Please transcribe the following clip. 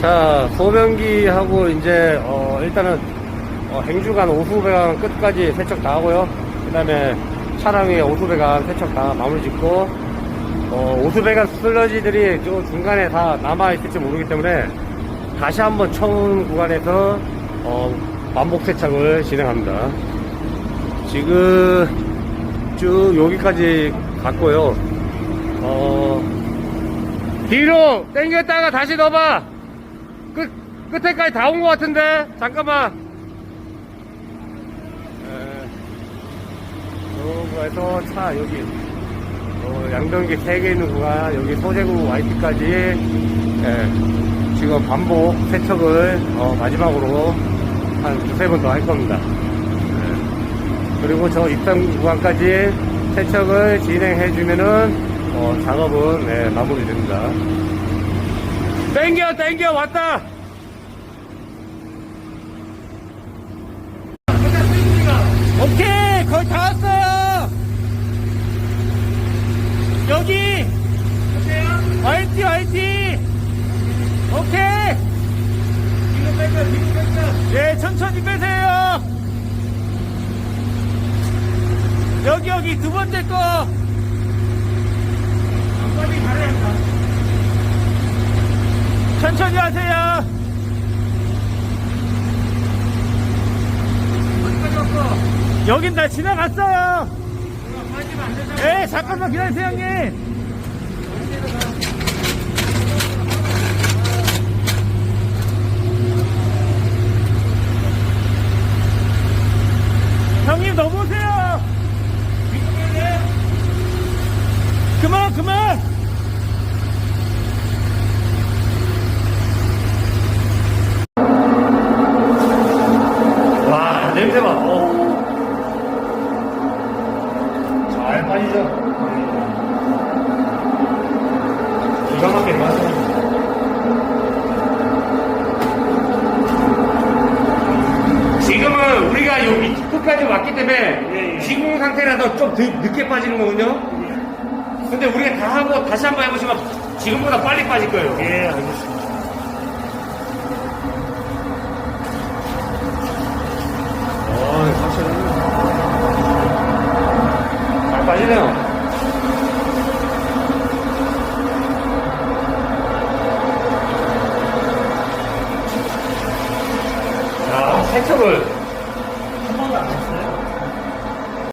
자, 소변기하고 이제, 어, 일단은, 어, 행주간 오수배관 끝까지 세척 다 하고요. 그 다음에 차량 위에 오수배관 세척 다 마무리 짓고, 어, 오수배관 슬러지들이 저 중간에 다 남아있을지 모르기 때문에 다시 한번 처음 구간에서, 어, 반복 세척을 진행합니다. 지금 쭉 여기까지 갔고요. 어, 뒤로 당겼다가 다시 넣어봐. 끝, 끝에까지 다 온 것 같은데? 잠깐만. 여기에서 차, 여기. 어, 양변기 3개 있는 구간, 여기 소재구 YT까지, 예, 지금 반복 세척을, 어, 마지막으로 한 두세 번 더 할 겁니다. 예. 그리고 저 입상 구간까지 세척을 진행해주면은, 어, 작업은, 네, 마무리됩니다. 땡겨 땡겨 왔다. 오케이 거의 다 왔어요. 여기. 화이팅 화이팅. 오케이. 예 천천히 빼세요. 여기 여기 두 번째 거 빨리 가야 한다 천천히 하세요. 여긴 다 지나갔어요. 예, 잠깐만 기다리세요, 형님. 형님 넘어오세요. 그만, 그만. 냄새 봐. 어. 잘 빠지죠. 기가 막히게 빠져. 지금은 우리가 여기 끝까지 왔기 때문에 지금 상태라서 좀더 늦게 빠지는 거군요. 근데 우리가 다 하고 다시 한번 해보시면 지금보다 빨리 빠질 거예요. 예, 알겠습니다. 세척을 한 번도 안 했어요?